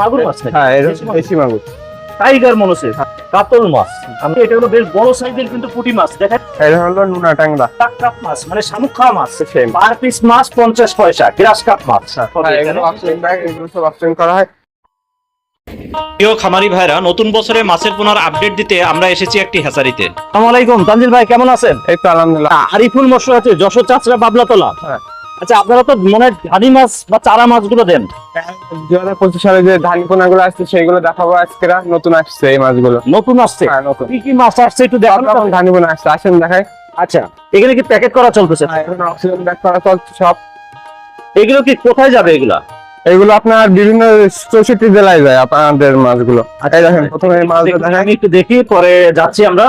মাগুর মাছ? হ্যাঁ দেশি মাগুর। টাইগার মনসে কাতল মাছ। আমি এটা হলো বেশ বড় সাইজের কিন্তু পুঁটি মাছ। দেখেন এটা হলো নুনা কাপ মাছ মানে শামুক খাওয়া মাছ। পার পিস মাছ পঞ্চাশ পয়সা গ্রাস কাপ মাছ। হ্যাঁ, সব অপশন করা হয়। প্রিয় খামারি ভাইরা নতুন বছরে মাছের পোনার আপডেট দিতে আমরা এসেছি একটি হ্যাচারিতে আসসালামু আলাইকুম তানজিল ভাই কেমন আছেন? এই তো আলহামদুলিল্লাহ। আরিফুল আছে যশোর চাচরা বাবলাতলা। হ্যাঁ। আচ্ছা আপনারা তো মনে ধানি মাছ বা চারা মাছগুলো দেন। দু হাজার পঁচিশ সালে যে ধান পোনাগুলো আসছে সেইগুলো দেখাবো আজকে নতুন আসছে এই মাছগুলো। নতুন আসছে? হ্যাঁ কি কি মাছ আসছে একটু দেখান সব রকম ধানি পোনা আসছে আসেন দেখাই। আচ্ছা এখানে কি প্যাকেট করা চলতেছে? অক্সিজেন করা চলছে সব। এগুলো কি কোথায় যাবে এগুলা? এগুলো আপনার বিভিন্ন চৌষট্টি জেলায় যায় আপনাদের মাছগুলো। এই দেখেন প্রথমে মাছটা দেখুন, দেখাই। আমি একটু দেখি পরে যাচ্ছি আমরা।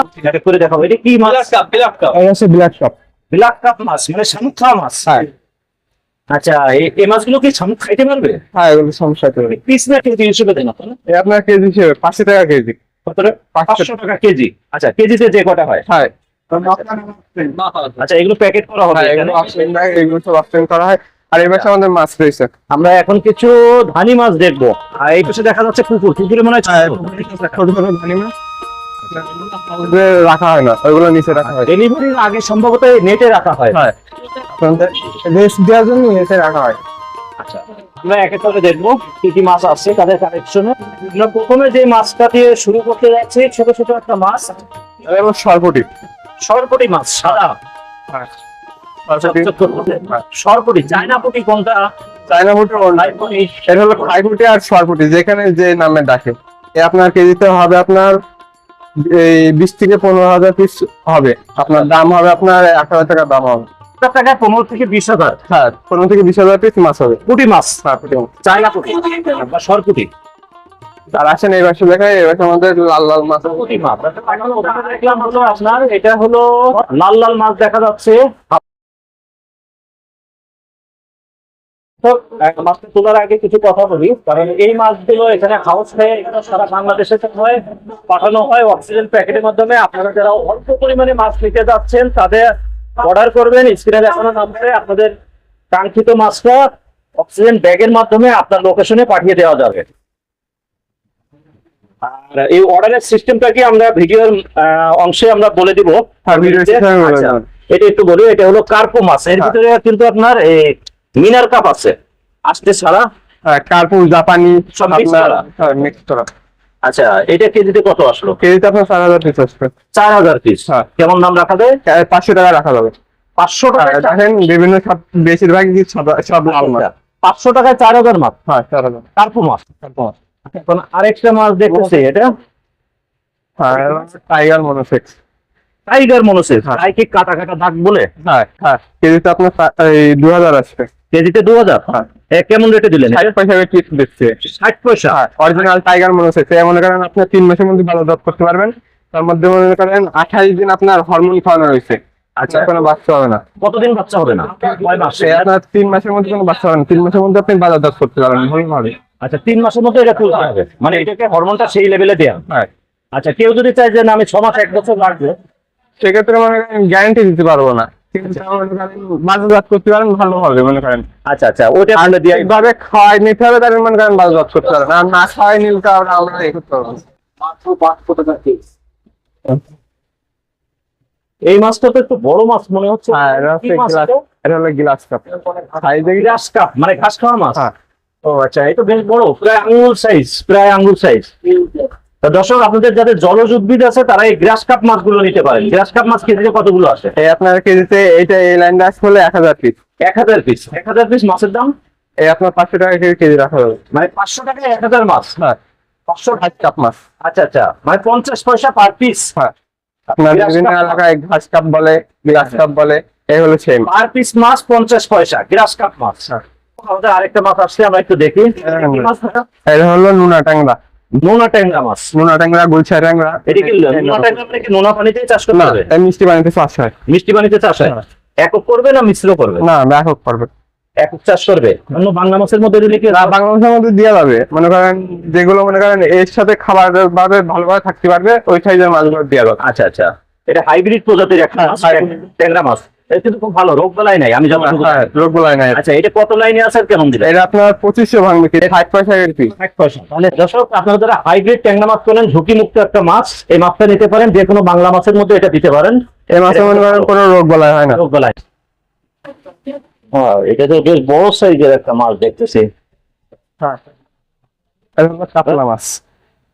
করে দেখাবো। এটা কি মাছ? শপ ব্ল্যাক কাপ। মাছ মানে শামুক মাছ। হ্যাঁ। আচ্ছা এই- মাছগুলো কি খাইতে পারবে? হ্যাঁ এগুলো সমস্যা তো পিস না কেজি হিসেবে দেন আপনারা। কেজি হিসেবে পাঁচশো টাকা কেজি। পাঁচশো টাকা কেজি। আচ্ছা কেজিতে যে কটা হয়? হ্যাঁ। আচ্ছা এগুলো প্যাকেট করা হবে হ্যাঁ। এগুলো সব অপশন করা হয়। আর এই পাশে আমাদের মাছ রয়েছে। আমরা এখন কিছু ধানি মাছ দেখব। আর এই পাশে দেখা যাচ্ছে কুকুর কুকুরে মনে হয় ছোট। ছোট ছোট ধানি মাছ। রাখা হয় না ওইগুলো নিচে রাখা হয়। ডেলিভারির আগে সম্ভবত নেটে রাখা হয়। হ্যাঁ। রেস্ট দেওয়ার জন্য রাখা হয়। আচ্ছা আমরা এক দেখব কি কি মাছ আছে তাদের কালেকশনে আমরা প্রথমে যে মাছটা দিয়ে শুরু করতে যাচ্ছি ছোট ছোট একটা মাছ। এবং সরপুটি। সরপটি মাছ সাদা। সরপটি। চায়না পুটি কোনটা? চায়না ফুটি লাইপুটি এটা হলো খাইপুটি আর সরপুটি যেখানে যে নামে ডাকে। আপনার কেজিতে হবে আপনার এই বিশ থেকে পনেরো হাজার পিস হবে। আপনার দাম হবে আপনার এক হাজার টাকা দাম হবে। একটা পনেরো থেকে বিশ হাজার। হ্যাঁ পনেরো থেকে বিশ হাজার পিস মাছ হবে। পুটি মাছ। হ্যাঁ পুঁটি মাছ। চায়না পুটি। বা সরপুটি। আর আসেন এই বাসে দেখায় এই বাসে আমাদের লাল লাল মাছ। আছে। মাছ। দেখলাম হলো আপনার এটা হলো লাল লাল মাছ দেখা যাচ্ছে। মাছটা তোলার আগে কিছু কথা বলি। কারণ এই মাছগুলো এখানে হাউস হয়ে সারা বাংলাদেশে হয় পাঠানো হয় অক্সিজেন প্যাকেটের মাধ্যমে। আপনারা যারা অল্প পরিমাণে মাছ নিতে যাচ্ছেন তাদের অর্ডার করবেন স্ক্রিনে দেখানো নাম্বারে আপনাদের কাঙ্ক্ষিত মাছটা অক্সিজেন ব্যাগের মাধ্যমে আপনার লোকেশনে পাঠিয়ে দেওয়া যাবে আর এই অর্ডারের সিস্টেমটা কি আমরা ভিডিওর অংশে আমরা বলে দিব হ্যাঁ, আচ্ছা। এটা একটু বলি এটা হলো কার্পো মাছ এর হ্যাঁ। ভিতরে কিন্তু আপনার এই মিনার কাপ আছে আসতে ছাড়া কার্পো জাপানি সব আপনার করা? হ্যাঁ মিক্স করা আচ্ছা এটা কেজিতে কত আসলো? কেজিতে আপনার চার হাজার পিস আসবে। চার হাজার পিস হ্যাঁ। কেমন দাম রাখা যায়? পাঁচশো টাকা রাখা যাবে। পাঁচশো টাকা দেখেন বিভিন্ন সব বেশিরভাগই সব লাল মাছ পাঁচশো টাকায় চার হাজার মাছ হ্যাঁ চার হাজার। কার্পো মাছ কার্পু মাছ। এখন আরেকটা মাছ দেখতেছি এটা? টাইগার মনোসেক্স টাইগার মনোসেস হ্যাঁ। তাই কি কাটা কাটা দাগ বলে? হ্যাঁ হ্যাঁ। কেজিতে আপনার এই দু হাজার আসবে। কেজিতে দু হাজার? হ্যাঁ। কেমন রেটে দিলেন? ষাট পয়সা পিস দিচ্ছে। ষাট পয়সা? হ্যাঁ অরিজিনাল টাইগার মনোসেক্স এই মনে করেন আপনি তিন মাসের মধ্যে ভালো করতে পারবেন। তার মধ্যে মনে করেন আঠাইশ দিন আপনার হরমোন খাওয়ানো হয়েছে আচ্ছা। কোনো বাচ্চা হবে না। কতদিন বাচ্চা হবে না? কয় মাস? আপনার তিন মাসের মধ্যে কোনো বাচ্চা হবে না। তিন মাসের মধ্যে আপনি বাজার দাঁত করতে পারবেন ভালোভাবে আচ্ছা তিন মাসের মধ্যে এটা তুলতে হবে। মানে এটাকে হরমোনটা সেই লেভেলে দেয়া। হ্যাঁ। আচ্ছা কেউ যদি চায় যে না আমি ছ মাস এক বছর লাগবে সেক্ষেত্রে মনে গ্যারান্টি দিতে পারব না। বাজারজাত করতে পারেন ভালো হবে মনে করেন। আচ্ছা আচ্ছা ওইটা আমরা দিয়ে এইভাবে খাওয়াই নিতে হবে তাহলে মনে করেন বাজারজাত করতে পারবেন আর না খাওয়াই নিলে তো আমরা আমরা এই করতে পারব না। এই মাছটা তো একটু বড় মাছ মনে হচ্ছে। হ্যাঁ এটা হলো গ্লাস কাপ। সাইজে কাপ। মানে ঘাস খাওয়া মাছ? হ্যাঁ। ও আচ্ছা এটা বেশ বড় প্রায় আঙ্গুল সাইজ প্রায় আঙ্গুল সাইজ দর্শক আপনাদের যাদের জলজ উদ্ভিদ আছে তারা এই গ্রাস কাপ মাছগুলো নিতে পারেন। গ্রাস কাপ মাছ কেজিতে কতগুলো আসে? এই আপনার কেজিতে এইটা এই লাইন আসলে হলে এক হাজার পিস এক হাজার পিস এক হাজার পিস মাছের দাম? এই আপনার পাঁচশো টাকা কেজি কেজি রাখা যাবে মানে পাঁচশো টাকায় এক হাজার মাছ? হ্যাঁ। পাঁচশো ষাট কাপ মাছ। আচ্ছা আচ্ছা। মানে পঞ্চাশ পয়সা পার পিস হ্যাঁ। আপনার বিভিন্ন এলাকায় ঘাস কাপ বলে গ্লাস কাপ বলে এই হলো সেম পার পিস মাছ পঞ্চাশ পয়সা গ্রাস কাপ মাছ। হ্যাঁ। আমাদের আরেকটা মাছ আসছে আমরা একটু দেখি? এটা হলো নুনা ট্যাংরা। নোনা ট্যাংরা মাছ। নুনা ট্যাংরা গুলছা ট্যাংরা। এটা কি নোনা ট্যাংরা। মানে কি নোনা পানিতেই চাষ করতে হবে? মিষ্টি পানিতে চাষ হয়। মিষ্টি পানিতে চাষ হয়? হ্যাঁ। একক করবে না মিশ্র করবে? না ব্যাপক করবে। একক চাষ করবে? অন্য বাংলা মাছের মধ্যে দিলে কি বাংলা ভাষার মধ্যে দেওয়া যাবে। মনে করেন যেগুলো মনে করেন এর সাথে খাবার ভাবে ভালোভাবে থাকতে পারবে ওই সাইজের মাছগুলো দেওয়া যাবে। আচ্ছা আচ্ছা। এটা হাইব্রিড প্রজাতির একটা হ্যাঁ। ট্যাংরা মাছ। কিন্তু খুব ভালো রোগ বেলায় নাই আমি যতটুকু হ্যাঁ রোগ নাই। আচ্ছা এটা কত লাইনে আছে কেমন দিলেন এটা আপনার পঁচিশশো ভাঙবে কি? ষাট পয়সা পিস ষাট পয়সা। তাহলে দর্শক আপনারা যারা হাইব্রিড ট্যাংরা মাছ করেন ঝুঁকি মুক্ত একটা মাছ এই মাছটা নিতে পারেন যে কোনো বাংলা মাছের মধ্যে এটা দিতে পারেন। এই মাসে মনে করেন কোনো রোগ বলাই হয় না। রোগ বেলায় হ্যাঁ এটা তো বেশ বড় সাইজের একটা মাছ দেখতেছি। হ্যাঁ কাতলা মাছ।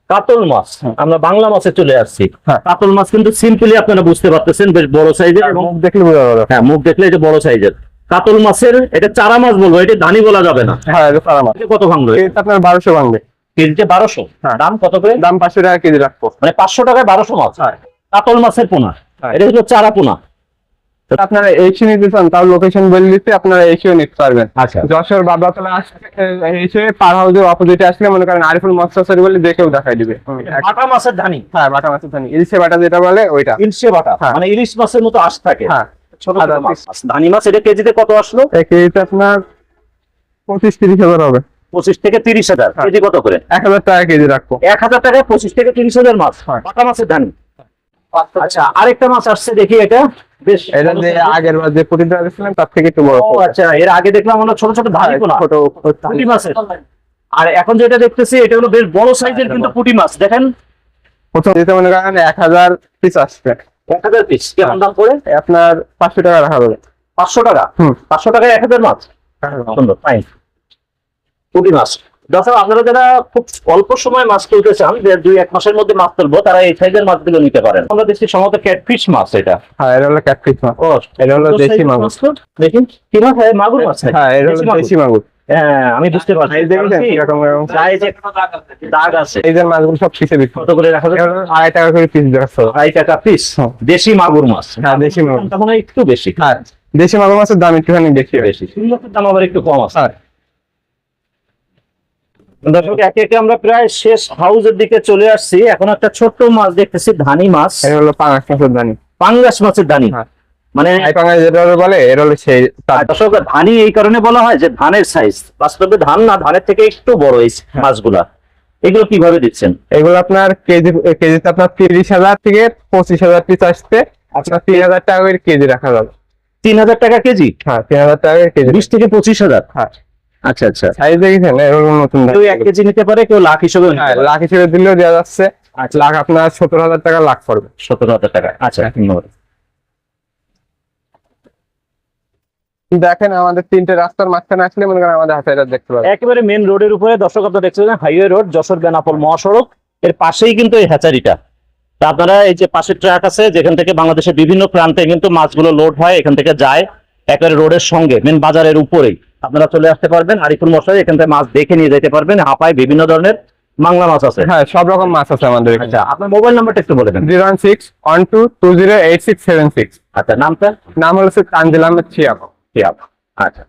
কাতল মাছ। আমরা বাংলা মাছে চলে আসছি। হ্যাঁ। কাতল মাছ কিন্তু সিম্পলি আপনারা বুঝতে পারতেছেন বেশ বড় সাইজের এবং মুখ দেখলে বোঝা যাবে। হ্যাঁ মুখ দেখলে এটা বড় সাইজের কাতল মাছের এটা চারা মাছ বলব এটা দানি বলা যাবে না। হ্যাঁ এটা সারা মাছ। কত ভাঙলো এটা আপনার বারোশো ভাঙবে। কেজিতে বারোশো? হ্যাঁ। দাম কত করে? দাম পাঁচশো টাকা কেজি রাখব। মানে পাঁচশো টাকায় বারোশো মাছ। হ্যাঁ। কাতল মাছের পোনা। হ্যাঁ। এটা হলো চারা পোনা। আপনারা এইসি নিতে চান তাও লোকেশন বলে দিতে আপনারা এইসিও নিতে পারবেন। আচ্ছা। যশোর বাবলাতলা এসে পার হাউসের অপোজিটে আসলে মনে করেন আরিফুল মস্তাসারি বলে দেখেও দেখাই দিবে। বাটা মাছের দানি হ্যাঁ বাটা মাছের জানি ইলিশে বাটা যেটা বলে ওইটা। ইলশে বাটা। হ্যাঁ। মানে ইলিশ মাছের মতো আশ থাকে। হ্যাঁ। ছোট ছোট মাছ। ধানি মাছ এটা কেজিতে কত আসলো? কেজিতে আপনার পঁচিশ তিরিশ হাজার হবে। পঁচিশ থেকে তিরিশ হাজার। হ্যাঁ। কেজি কত করে? এক হাজার টাকা কেজি রাখব। এক হাজার টাকায় পঁচিশ থেকে তিরিশ হাজার মাছ। হ্যাঁ। বাটা মাছের ধানি। আচ্ছা আরেকটা মাছ আসছে দেখি এটা। বেশ এটা যে আগের বার যে পুটিটা দিয়েছিলাম তার থেকে একটু বড় ও আচ্ছা এর আগে দেখলাম আমরা ছোট ছোট ধানি পোনা। ছোট পুঁটি মাছের। আর এখন যেটা দেখতেছি এটা হলো বেশ বড় সাইজের কিন্তু পুঁটি মাছ। দেখেন। প্রথম যেতে মনে করেন এক হাজার পিস আসবে। এক হাজার পিস কেমন দাম করে আপনার পাঁচশো টাকা রাখা যাবে পাঁচশো টাকা? পাঁচশো টাকায় এক হাজার মাছ? সুন্দর ফাইন পুঁটি মাছ। দর্শক আপনারা যারা খুব অল্প সময় মাছ তুলতে চান যে দুই এক মাসের মধ্যে মাছ তুলবো তারা এই সাইজের মাছগুলো নিতে পারেন। আমরা দেখছি সম্ভবত ক্যাটফিশ মাছ এটা। হ্যাঁ এটা হলো ক্যাটফিস মাছ। ও এটা হলো দেশি মাগুর। মাছ? দেখি। কি মাছ? হয় মাগুর মাছ হ্যাঁ এটা হলো দেশি মাগুর। হ্যাঁ আমি বুঝতে পারছি। এই দেখেছেন কীরকম এরকম গায়ে যে দাগ আছে। এই যে মাছগুলো সব পিসে বিক্রি। কত করে রাখা যাবে আড়াই টাকা করে পিস দেওয়া আড়াই টাকা পিস হ্যাঁ। দেশি মাগুর মাছ। হ্যাঁ দেশি মাগুর। তখন একটু বেশি। হ্যাঁ দেশি মাগুর মাছের দাম একটুখানি বেশি। বেশি। দাম আবার একটু কম আছে। হ্যাঁ। দর্শক একে একে আমরা প্রায় শেষ হাউসের দিকে চলে আসছি। এখন একটা ছোট্ট মাছ দেখতেছি ধানি মাছ। এটা হলো পাঙাশ মাছের দানি পাঙ্গাস মাছের দানি হ্যাঁ। মানে যেটা বলে এটা হলো সেই দর্শক ধানি এই কারণে বলা হয় যে ধানের সাইজ বাস্তবে ধান না ধানের থেকে একটু বড় এই হ্যাঁ। মাছগুলা। এগুলো কীভাবে দিচ্ছেন? এগুলো আপনার কেজি কেজিতে আপনার তিরিশ হাজার থেকে পঁচিশ হাজার পিস আসতে আপনার তিন হাজার টাকা করে কেজি রাখা যাবে। তিন হাজার টাকা কেজি? হ্যাঁ তিন হাজার টাকা কেজি। বিশ থেকে পঁচিশ হাজার? হ্যাঁ। আচ্ছা আচ্ছা। সাইজ দেখেছেন এরকম নতুন কেউ এক কেজি নিতে পারে কেউ লাখ হিসেবে হ্যাঁ লাখ হিসেবে দিলেও দেওয়া যাচ্ছে। আচ্ছা। লাখ আপনার সত্তর হাজার টাকা লাখ পড়বে। সতেরো হাজার টাকা। আচ্ছা। ধন্যবাদ। দেখেন আমাদের তিনটে রাস্তার মাঝখানে আসলে মনে করেন আমাদের হাতে এটা দেখতে পাবেন। একেবারে মেন রোডের উপরে দর্শক আপনারা দেখছেন হাইওয়ে রোড যশোর বেনাপোল মহাসড়ক। এর পাশেই কিন্তু এই হ্যাচারিটা তা আপনারা এই যে পাশে ট্রাক আছে যেখান থেকে বাংলাদেশের বিভিন্ন প্রান্তে কিন্তু মাছগুলো লোড হয় এখান থেকে যায় একেবারে রোডের সঙ্গে মেন বাজারের উপরেই। আপনারা চলে আসতে পারবেন আরিফুল মশাই এখান থেকে মাছ দেখে নিয়ে যেতে পারবেন। হাফায় বিভিন্ন ধরনের বাংলা মাছ আছে। হ্যাঁ সব রকম মাছ আছে আমাদের আচ্ছা আপনার মোবাইল নাম্বারটা একটু বলে দেন। Zero one six one two two zero eight six seven six. আচ্ছা নামটা? নাম হলো তানজিল আহমেদ ছিয়াব। আচ্ছা।